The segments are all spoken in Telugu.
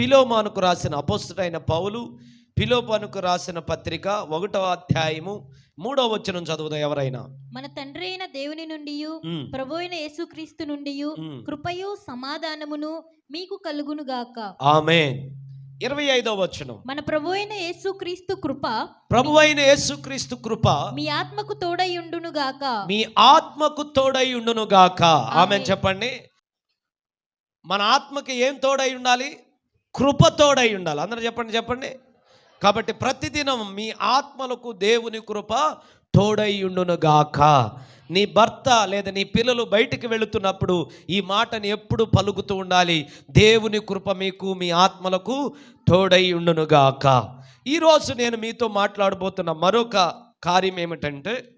పిలోమానుకు రాసిన అపోస్తుడైన పౌలు పిలోమానుకు రాసిన పత్రిక ఒకటో అధ్యాయము మూడో వచనం చదువుదా ఎవరైనా. మన తండ్రి అయిన దేవుని నుండి ప్రభు అయిన యేసుక్రీస్తు నుండి. కృపయు సమాధానమును మీకు కలుగును గాక. ఆమేన్. ఇరవై ఐదో వచనం. మన ప్రభు అయిన యేసుక్రీస్తు కృప ప్రభు అయిన యేసుక్రీస్తు కృప మీ ఆత్మకు తోడయుండును గాక. మీ ఆత్మకు తోడై ఉండును గాక. ఆమె. చెప్పండి. మన ఆత్మకి ఏం తోడై ఉండాలి? కృప తోడై ఉండాలి. అందరూ చెప్పండి చెప్పండి. కాబట్టి ప్రతిదినం మీ ఆత్మలకు దేవుని కృప తోడై ఉండునుగాక నీ భర్త లేదా నీ పిల్లలు బయటికి వెళుతున్నప్పుడు ఈ మాటని ఎప్పుడు పలుకుతూ ఉండాలి. దేవుని కృప మీకు మీ ఆత్మలకు తోడై ఉండునుగాక ఈరోజు నేను మీతో మాట్లాడబోతున్న మరొక కార్యం ఏమిటంటే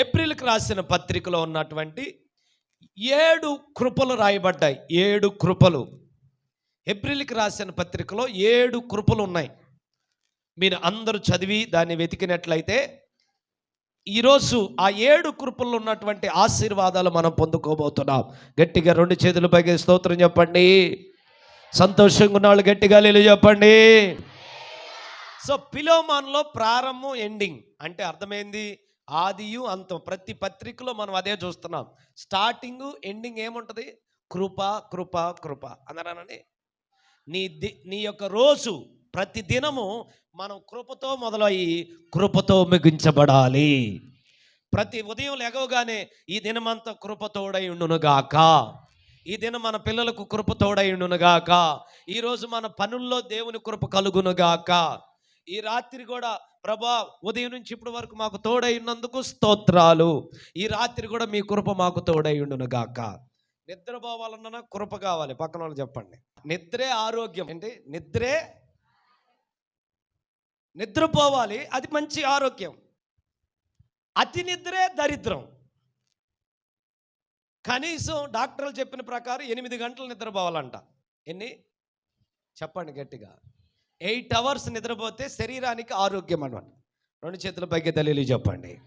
ఏప్రిల్కి రాసిన పత్రికలో ఉన్నటువంటి ఏడు కృపలు రాయబడ్డాయి. ఏడు కృపలు. ఏప్రిల్కి రాసిన పత్రికలో ఏడు కృపలు ఉన్నాయి. మీరు అందరూ చదివి దాన్ని వెతికినట్లయితే ఈరోజు ఆ ఏడు కృపల్లో ఉన్నటువంటి ఆశీర్వాదాలు మనం పొందుకోబోతున్నాం. గట్టిగా రెండు చేతులు పైకి స్తోత్రం చెప్పండి. సంతోషంగా ఉన్న వాళ్ళు గట్టిగా లేలు చెప్పండి. సో పిలోమాన్లో ప్రారంభం ఎండింగ్. అంటే అర్థమైంది? ఆదియు అంతం. ప్రతి పత్రికలో మనం అదే చూస్తున్నాం. స్టార్టింగ్ ఎండింగ్ ఏముంటుంది? కృప కృప కృప. అందరానండి నీ ది నీ యొక్క రోజు ప్రతి దినము మనం కృపతో మొదలయ్యి కృపతో ముగించబడాలి. ప్రతి ఉదయం లేవగానే ఈ దినమంతా కృపతోడై ఉండునుగాక. ఈ దినం మన పిల్లలకు కృపతోడై ఉండునుగాక. ఈరోజు మన పనుల్లో దేవుని కృప కలుగునుగాక. ఈ రాత్రి కూడా ప్రభా ఉదయం నుంచి ఇప్పటి వరకు మాకు తోడై ఉన్నందుకు స్తోత్రాలు. ఈ రాత్రి కూడా మీ కృప మాకు తోడై ఉండునుగాక. నిద్రపోవాలన్నా కృప కావాలి. పక్కన వాళ్ళు చెప్పండి. నిద్రే ఆరోగ్యం. ఏంటి? నిద్రే నిద్రపోవాలి. అది మంచి ఆరోగ్యం. అతి నిద్రే దరిద్రం. కనీసం డాక్టర్లు చెప్పిన ప్రకారం ఎనిమిది గంటలు నిద్రపోవాలంట. ఎన్ని? చెప్పండి గట్టిగా. ఎయిట్ అవర్స్ నిద్రపోతే శరీరానికి ఆరోగ్యం అనమాట రెండు చేతుల పైకి దళీలు చెప్పండి.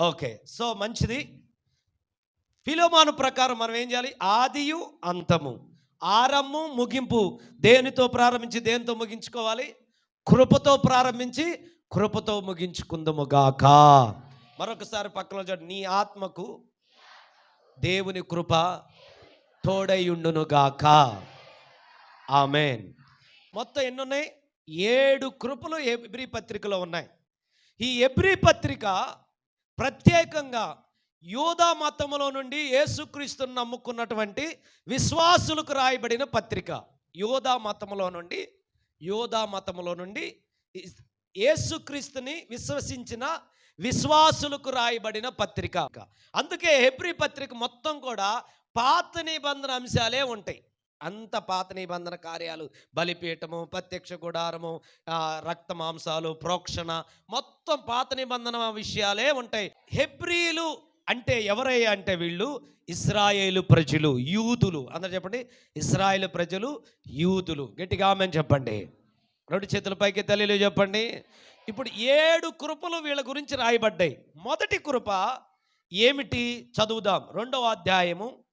ఓకే. సో మంచిది. ఫిలోమాను ప్రకారం మనం ఏం చేయాలి? ఆదియు అంతము. ఆరమ్ము ముగింపు. దేనితో ప్రారంభించి దేనితో ముగించుకోవాలి? కృపతో ప్రారంభించి కృపతో ముగించుకుందముగాక మరొకసారి పక్కన చూడండి. నీ ఆత్మకు దేవుని కృప తోడైయుండును గాక. ఆమెన్. మొత్తం ఎన్ని ఉన్నాయి ఏడు కృపలు ఎబ్రి పత్రికలో ఉన్నాయి. ఈ ఎబ్రి పత్రిక ప్రత్యేకంగా యూదా మతములో నుండి యేసుక్రీస్తును నమ్ముకున్నటువంటి విశ్వాసులకు రాయబడిన పత్రిక. యూదా మతములో నుండి యూదా మతములో నుండి యేసుక్రీస్తుని విశ్వసించిన విశ్వాసులకు రాయబడిన పత్రిక. అందుకే హెబ్రి పత్రిక మొత్తం కూడా పాత నిబంధన అంశాలే ఉంటాయి. అంత పాత నిబంధన కార్యాలు బలిపీఠము ప్రత్యక్ష గుడారము రక్త మాంసాలు ప్రోక్షణ మొత్తం పాత నిబంధన విషయాలే ఉంటాయి. హెబ్రీలు అంటే ఎవరయ్యా అంటే వీళ్ళు? ఇస్రాయేలు ప్రజలు యూదులు. అందరు చెప్పండి. ఇస్రాయేలు ప్రజలు యూదులు. గట్టిగా ఆమెను చెప్పండి. రెండు చేతుల పైకి తల్లిలు చెప్పండి. ఇప్పుడు ఏడు కృపలు వీళ్ళ గురించి రాయబడ్డాయి. మొదటి కృప ఏమిటి? చదువుదాం. రెండవ అధ్యాయము.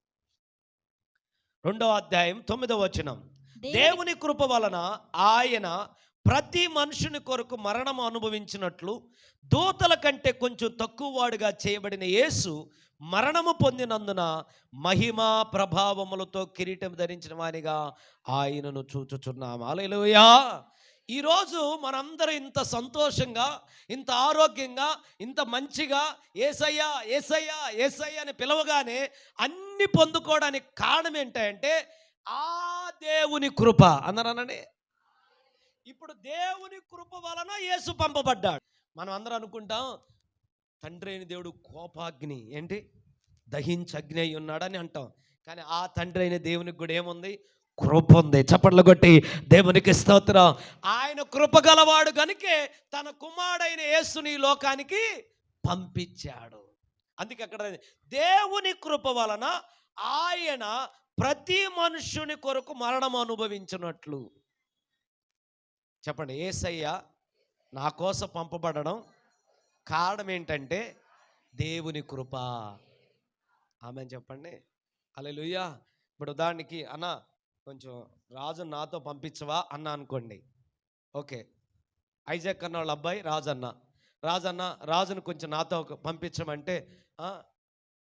రెండవ అధ్యాయం తొమ్మిదవ వచనం. దేవుని దేవుని కృప వలన ఆయన ప్రతి మనుషుని కొరకు మరణం అనుభవించినట్లు దూతల కంటే కొంచెం తక్కువ వాడుగా చేయబడిన యేసు మరణము పొందినందున మహిమా ప్రభావములతో కిరీటం ధరించిన వానిగా ఆయనను చూచుచున్నాము. అలెలుయా ఈరోజు మనందరం ఇంత సంతోషంగా ఇంత ఆరోగ్యంగా ఇంత మంచిగా ఏసయ్యా ఏసయ్యా ఏసయ్యా అని పిలవగానే అన్ని పొందుకోవడానికి కారణం ఏంటంటే ఆ దేవుని కృప. అన్నారనండి? ఇప్పుడు దేవుని కృప వలన యేసు పంపబడ్డాడు. మనం అందరం అనుకుంటాం తండ్రి అయిన దేవుడు కోపాగ్ని. ఏంటి? దహించగ్ని అయి ఉన్నాడని అంటాం. కానీ ఆ తండ్రి అయిన దేవునికి కూడా ఏముంది? కృప ఉంది. చప్పట్లు కొట్టి దేవునికి స్తోత్రం. ఆయన కృప గలవాడు కనుకే తన కుమారుడైన యేసుని లోకానికి పంపించాడు. అందుకే అక్కడ దేవుని కృప వలన ఆయన ప్రతి మనుష్యుని కొరకు మరణం అనుభవించినట్లు. చెప్పండి ఏసయ్య నా కోసం పంపబడడం కారణం ఏంటంటే దేవుని కృప. ఆమె చెప్పండి. అలా లుయ్యా ఇప్పుడు ఉదాహరణకి అన్న కొంచెం రాజు నాతో పంపించవా అన్న అనుకోండి. ఓకే. ఐజాక్ అన్న వాళ్ళ అబ్బాయి రాజన్న. రాజన్న రాజు అన్న రాజును కొంచెం నాతో పంపించమంటే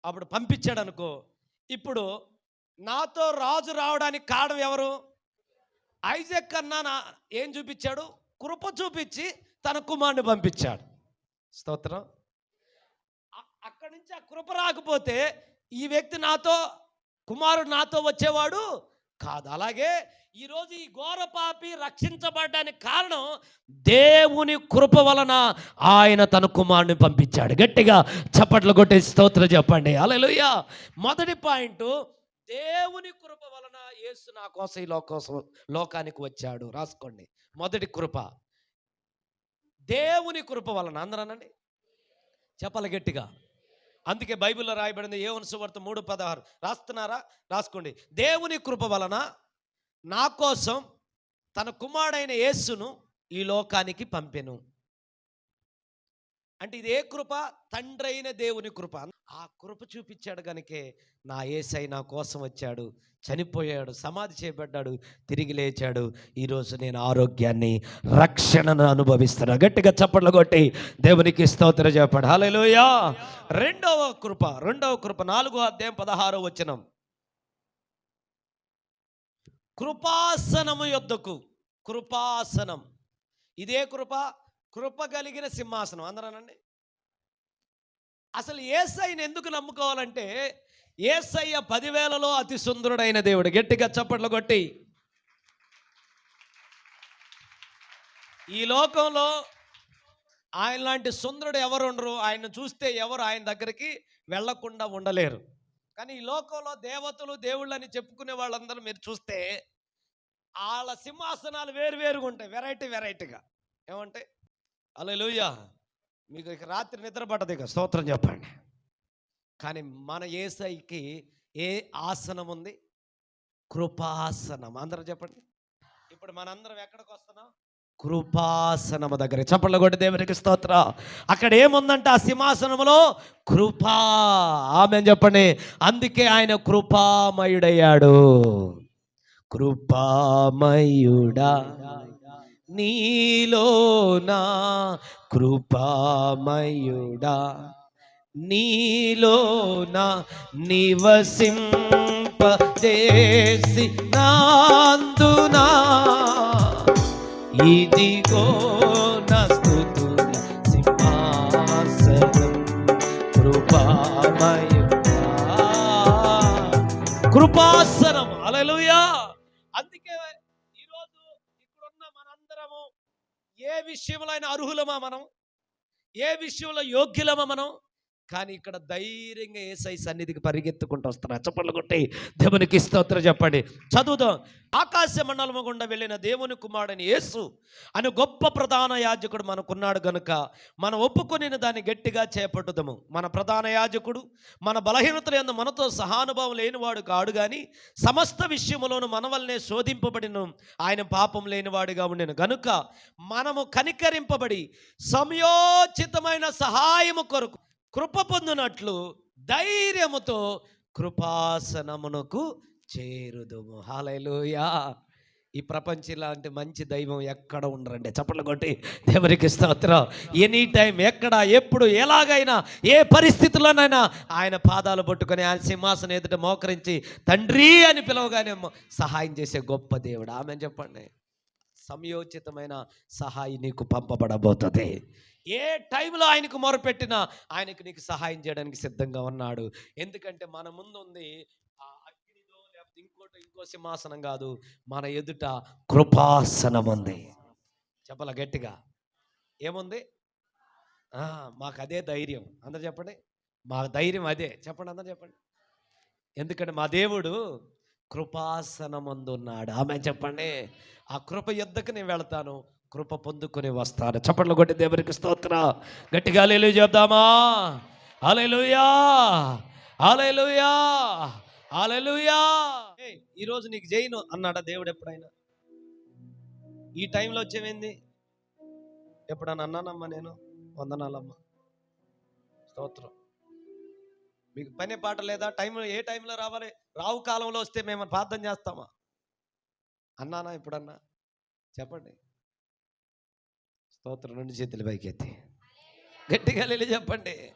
అప్పుడు పంపించాడు అనుకో ఇప్పుడు నాతో రాజు రావడానికి కారణం ఎవరు? ఐజక్ కన్నా ఏం చూపించాడు? కృప చూపించి తన కుమారుని పంపించాడు. స్తోత్రం. అక్కడి నుంచి ఆ కృప రాకపోతే ఈ వ్యక్తి నాతో కుమారుడు నాతో వచ్చేవాడు కాదు. అలాగే ఈరోజు ఈ ఘోర పాపి కారణం దేవుని కృప వలన ఆయన తన కుమారుని పంపించాడు. గట్టిగా చప్పట్లు కొట్టే స్తోత్రం చెప్పండి. అలా మొదటి పాయింట్ దేవుని కృప వలన యేసు నా కోసం ఈ లోకోసం లోకానికి వచ్చాడు. రాసుకోండి. మొదటి కృప. దేవుని కృప వలన అందరనండి చెప్పాలి గట్టిగా. అందుకే బైబిల్లో రాయబడింది ఏ సువార్త మూడు పదహారు. రాస్తున్నారా? రాసుకోండి. దేవుని కృప వలన నా కోసం తన కుమారుడైన యేసును ఈ లోకానికి పంపెను. అంటే ఇది ఏ కృప తండ్రి అయిన దేవుని కృప. ఆ కృప చూపించాడు కనుకే నా ఏసై నా కోసం వచ్చాడు చనిపోయాడు సమాధి చేయబడ్డాడు తిరిగి లేచాడు. ఈరోజు నేను ఆరోగ్యాన్ని రక్షణను అనుభవిస్తున్నా. గట్టిగా చప్పట్లు కొట్టి దేవునికి స్తోత్ర చెప్పాడు. హల్లెలూయా! రెండవ కృప రెండవ కృప నాలుగో అధ్యాయం పదహారో వచనం. కృపాసనము యొద్దకు కృపాసనం. ఇదే కృప కృప కలిగిన సింహాసనం. అందరనండి. అసలు ఏసైని ఎందుకు నమ్ముకోవాలంటే ఏసయ్య పదివేలలో అతి సుందరుడైన దేవుడు. గట్టిగా చప్పట్లు కొట్టి. ఈ లోకంలో ఆయన లాంటి సుందరుడు ఎవరు ఉండరు. ఆయన చూస్తే ఎవరు ఆయన దగ్గరికి వెళ్ళకుండా ఉండలేరు. కానీ ఈ లోకంలో దేవతలు దేవుళ్ళని చెప్పుకునే వాళ్ళందరూ మీరు చూస్తే వాళ్ళ సింహాసనాలు వేరు వేరుగా ఉంటాయి. వెరైటీ వెరైటీగా. ఏమంటే అలా మీకు ఇక రాత్రి నిద్ర పట్టదు ఇక. స్తోత్రం చెప్పండి. కానీ మన ఏసైకి ఏ ఆసనం ఉంది? కృపాసనం. అందరూ చెప్పండి. ఇప్పుడు మనందరం ఎక్కడికి వస్తున్నాం? కృపాసనము దగ్గర చప్పట్లు కొట్టి దేవునికి స్తోత్ర. అక్కడ ఏముందంటే ఆ సింహాసనములో? కృపా. ఆమె చెప్పండి. అందుకే ఆయన కృపామయుడయ్యాడు. కృపామయుడా. నీలోనా కృపామయుడా. నీలోనా నివసింపదేసి నాందునా. ఇదిగో నా సింహాసనం కృపామయుడా. కృపాసనం ఏ విషయంలో అయినా అర్హులమా మనం? ఏ విషయంలో యోగ్యులమా మనం? కానీ ఇక్కడ ధైర్యంగా ఏసై సన్నిధికి పరిగెత్తుకుంటూ వస్తున్నారు. చప్పట్లు కొట్టి దేవునికి స్తోత్రం చెప్పండి. చదువుదాం. ఆకాశ మండలము గుండా వెళ్ళిన దేవుని కుమారుడని యేసు అని గొప్ప ప్రధాన యాజకుడు మనకున్నాడు గనుక మనం ఒప్పుకొని దాన్ని గట్టిగా చేపట్టుదము. మన ప్రధాన యాజకుడు మన బలహీనతలు ఎందు మనతో సహానుభావం లేనివాడు కాడు కానీ సమస్త విషయంలోనూ మన వల్లనే శోధింపబడిన ఆయన పాపం లేనివాడుగా ఉండేను. గనుక మనము కనికరింపబడి సమయోచితమైన సహాయము కొరకు కృప పొందినట్లు ధైర్యముతో కృపాసనమునకు చేరుదుము. హాలయలుయా ఈ ప్రపంచం లాంటి మంచి దైవం ఎక్కడ ఉండరండి? చప్పట్లు కొట్టి దేవునికి స్తోత్రం. ఎనీ టైం ఎక్కడ ఎప్పుడు ఎలాగైనా ఏ పరిస్థితుల్లోనైనా ఆయన పాదాలు పట్టుకొని ఆయన సింహాసనం ఎదుట మోకరించి తండ్రి అని పిలవగానే సహాయం చేసే గొప్ప దేవుడు. ఆమె చెప్పండి. సమయోచితమైన సహాయం నీకు పంపబడబోతుంది. ఏ టైంలో ఆయనకు మొరపెట్టినా ఆయనకు నీకు సహాయం చేయడానికి సిద్ధంగా ఉన్నాడు. ఎందుకంటే మన ముందు ఉంది ఆ అగ్నిదో లేకపోతే ఇంకోటి ఇంకో సింహాసనం కాదు మన ఎదుట కృపాసనం ఉంది. చెప్పాల గట్టిగా? ఏముంది? మాకు అదే ధైర్యం. అందరు చెప్పండి? మా ధైర్యం అదే. చెప్పండి అందరు చెప్పండి. ఎందుకంటే మా దేవుడు కృపాసనమందున్నాడు. ఆమె చెప్పండి? ఆ కృప యుద్ధకు నేను వెళ్తాను కృప పొందుకొని వస్తాను. చప్పట్లు కొట్టి దేవునికి స్తోత్ర. గట్టిగా అలేలు చెప్దామా? అలెలుయా అలెలుయా అలెలుయా ఈరోజు నీకు జైను అన్నాడా దేవుడు ఎప్పుడైనా? ఈ టైంలో వచ్చేవేంది? ఎప్పుడన్నా అన్నానమ్మా నేను? వందనాలమ్మా. స్తోత్రం. మీకు పని పాట లేదా? టైం ఏ టైంలో రావాలి? రావు కాలంలో వస్తే మేము ప్రార్థన చేస్తామా? అన్నానా ఇప్పుడన్నా? చెప్పండి. స్తోత్రం రెండు చేతులు పైకెత్తి. గట్టిగా వెళ్ళి చెప్పండి.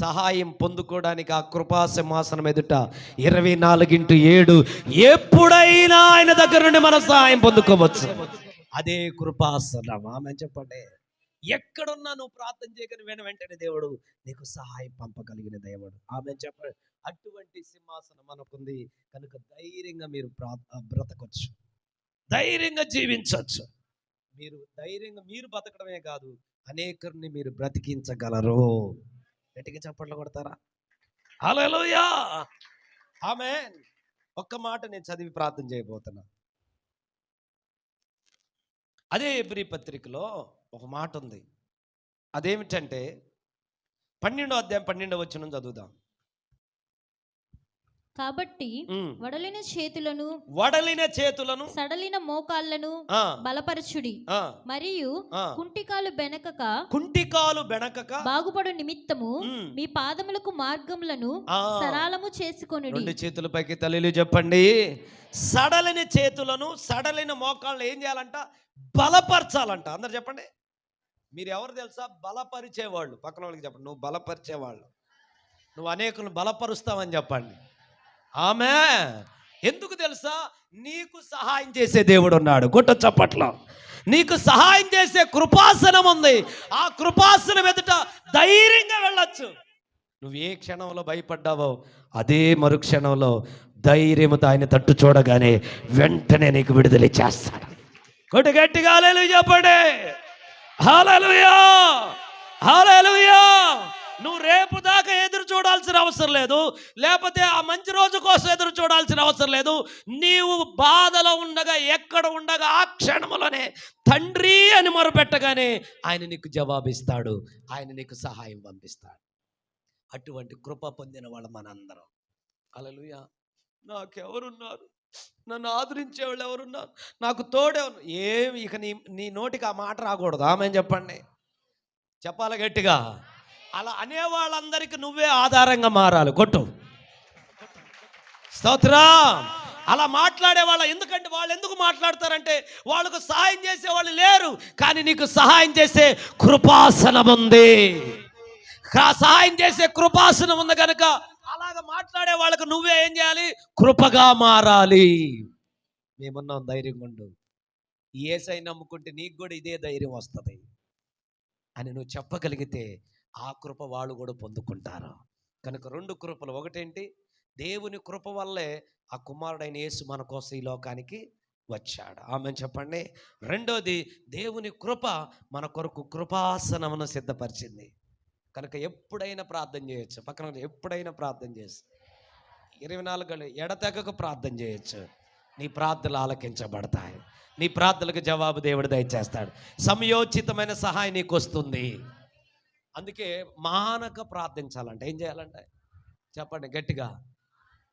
సహాయం పొందుకోవడానికి ఆ కృపా సింహాసనం ఎదుట ఇరవై నాలుగింటూ ఏడు ఎప్పుడైనా ఆయన దగ్గర నుండి మనం సహాయం పొందుకోవచ్చు. అదే కృపాసనం. ఆమె చెప్పండి. ఎక్కడున్నా నువ్వు ప్రార్థన చేయగలి వెన వెంటనే దేవుడు నీకు సహాయం పంపగలిగిన దేవుడు. ఆమె చెప్ప అటువంటి సింహాసనం మనకుంది. కనుక ధైర్యంగా మీరు ప్రా- బ్రతకొచ్చు. ధైర్యంగా జీవించవచ్చు మీరు ధైర్యంగా మీరు బతకడమే కాదు అనేకరిని మీరు బ్రతికించగలరు. గట్టిగా చప్పట్లు కొడతారా? అలలోయా ఆమె ఒక్క మాట నేను చదివి ప్రార్థన చేయబోతున్నా. అదే ఎబ్రి పత్రికలో ఒక మాట ఉంది. అదేమిటంటే పన్నెండో అధ్యాయం పన్నెండో వచ్చిన చదువుదాం. కాబట్టి. వడలిన చేతులను వడలిన చేతులను సడలిన మోకాళ్ళను ఆ, బలపరచుడి. మరియు. కుంటికాలు బెనకక కుంటికాలు బెనకక బాగుపడు నిమిత్తము మీ పాదములకు మార్గములను ఆ, సరాలము చేసుకొనుడి. రెండు చేతుల పైకి తల్లిలు చెప్పండి. సడలిన చేతులను సడలిన మోకాళ్ళను ఏం చేయాలంట? బలపరచాలంట. అందరు చెప్పండి. మీరు ఎవరు తెలుసా? బలపరిచేవాళ్ళు. పక్కన వాళ్ళకి చెప్పండి. నువ్వు బలపరిచేవాళ్ళు. నువ్వు అనేకులను బలపరుస్తావని చెప్పండి. ఆమె. ఎందుకు తెలుసా? నీకు సహాయం చేసే దేవుడు ఉన్నాడు గుట్ట చప్పట్లో. నీకు సహాయం చేసే కృపాసనం ఉంది ఆ కృపాసనం ఎదుట ధైర్యంగా వెళ్ళొచ్చు. నువ్వు ఏ క్షణంలో భయపడ్డావో అదే మరుక్షణంలో ధైర్యంతో ఆయన తట్టు చూడగానే వెంటనే నీకు విడుదల చేస్తాడు. కొట్టు గట్టిగా హల్లెలూయా చెప్పండి. హల్లెలూయా హల్లెలూయా నువ్వు రేపు దాకా ఎదురు చూడాల్సిన అవసరం లేదు. లేకపోతే ఆ మంచి రోజు కోసం ఎదురు చూడాల్సిన అవసరం లేదు. నీవు బాధలో ఉండగా ఎక్కడ ఉండగా ఆ క్షణములోనే తండ్రి అని మొరపెట్టగానే ఆయన నీకు జవాబిస్తాడు. ఆయన నీకు సహాయం పంపిస్తాడు. అటువంటి కృప పొందిన వాళ్ళు మనందరం. అలలుయ నాకెవరున్నారు? నన్ను ఆదరించే వాళ్ళు ఎవరున్నారు? నాకు తోడే ఏం ఇక నీ నీ నోటికి ఆ మాట రాకూడదు. ఆమె చెప్పండి? చెప్పాలి గట్టిగా? అలా అనే వాళ్ళందరికీ నువ్వే ఆధారంగా మారాలి. కొట్టు. స్తోత్రా. అలా మాట్లాడే వాళ్ళ ఎందుకంటే వాళ్ళు ఎందుకు మాట్లాడతారంటే వాళ్ళకు సహాయం చేసే వాళ్ళు లేరు. కానీ నీకు సహాయం చేసే కృపాసనం ఉంది. సహాయం చేసే కృపాసనం ఉంది కనుక అలాగ మాట్లాడే వాళ్ళకు నువ్వే ఏం చేయాలి? కృపగా మారాలి. మేమున్నాం ధైర్యం ఉండు. ఏసై నమ్ముకుంటే నీకు కూడా ఇదే ధైర్యం వస్తుంది అని నువ్వు చెప్పగలిగితే ఆ కృప వాళ్ళు కూడా పొందుకుంటారు? కనుక రెండు కృపలు. ఒకటేంటి? దేవుని కృప వల్లే ఆ కుమారుడైన యేసు మన కోసం ఈ లోకానికి వచ్చాడు. ఆమె చెప్పండి. రెండోది దేవుని కృప మన కొరకు కృపాసనమును సిద్ధపరిచింది. కనుక ఎప్పుడైనా ప్రార్థన చేయొచ్చు. పక్కన ఎప్పుడైనా ప్రార్థన చేయొచ్చు ఇరవై నాలుగు గంటలు ఎడతెగక ప్రార్థన చేయొచ్చు. నీ ప్రార్థనలు ఆలకించబడతాయి. నీ ప్రార్థనలకు జవాబు దేవుడు దయచేస్తాడు. సమయోచితమైన సహాయం నీకు వస్తుంది. అందుకే మానక ప్రార్థించాలంటే ఏం చేయాలంటే చెప్పండి గట్టిగా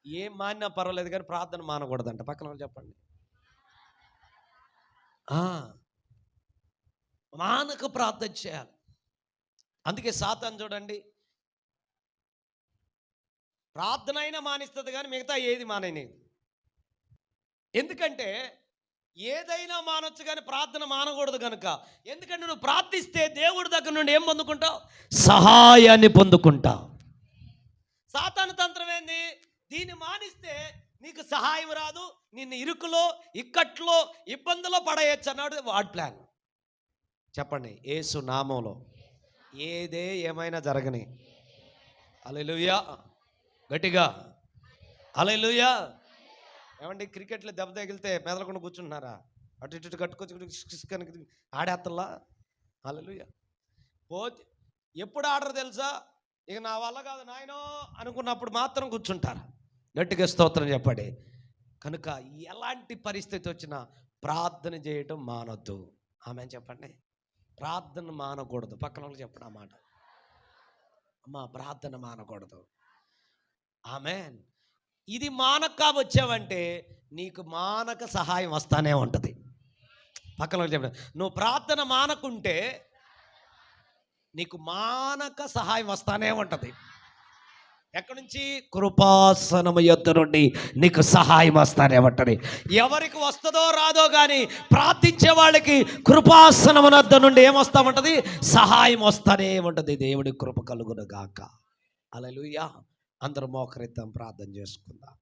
ఏం మానినా పర్వాలేదు కానీ ప్రార్థన మానకూడదంట. పక్కన వాళ్ళు చెప్పండి. మానక ప్రార్థన చేయాలి. అందుకే సాతాన్ చూడండి. ప్రార్థన అయినా మానిస్తుంది కానీ మిగతా ఏది మానేది ఎందుకంటే ఏదైనా మానొచ్చు కానీ ప్రార్థన మానకూడదు కనుక ఎందుకంటే నువ్వు ప్రార్థిస్తే దేవుడి దగ్గర నుండి ఏం పొందుకుంటావు? సహాయాన్ని పొందుకుంటావు. సాతాను తంత్రం ఏంది? దీన్ని మానిస్తే నీకు సహాయం రాదు నిన్ను ఇరుకులో ఇక్కట్లో ఇబ్బందులో పడేయచ్చు అన్నాడు వాడ్ ప్లాన్. చెప్పండి ఏసు నామంలో. ఏదే ఏమైనా జరగని. అలెలుయా గట్టిగా. అలెలుయా ఏమండి క్రికెట్లో దెబ్బ తగిలితే మెదలకుండా కూర్చుంటున్నారా? అటు ఇటు కట్టుకొచ్చి కనుక ఆడేత్తల్లా? అలెలుయా పోతే ఎప్పుడు ఆడరు తెలుసా? ఇక నా వల్ల కాదు నాయనో అనుకున్నప్పుడు మాత్రం కూర్చుంటారు. గట్టిగా స్తోత్రం చెప్పండి. కనుక ఎలాంటి పరిస్థితి వచ్చినా ప్రార్థన చేయటం మానొద్దు. ఆమె చెప్పండి. ప్రార్థన మానకూడదు. పక్కన వాళ్ళకి చెప్పడం అన్నమాట మాట. అమ్మా ప్రార్థన మానకూడదు. ఆమె ఇది మానక వచ్చావంటే నీకు మానక సహాయం వస్తానే ఉంటుంది. పక్కన వాళ్ళకి చెప్పండి నువ్వు ప్రార్థన మానకుంటే నీకు మానక సహాయం వస్తానే ఉంటుంది. ఎక్కడి నుంచి? కృపాసనము యొద్ద నుండి నీకు సహాయం వస్తానేమంటది ఎవరికి వస్తుందో రాదో కానీ ప్రార్థించే వాళ్ళకి కృపాసనము వద్ద నుండి ఏమొస్తామంటది సహాయం వస్తానే ఉంటుంది. దేవుడి కృప కలుగును గాక. అలలుయా అందరూ మోకరిద్దాం ప్రార్థన చేసుకుందాం.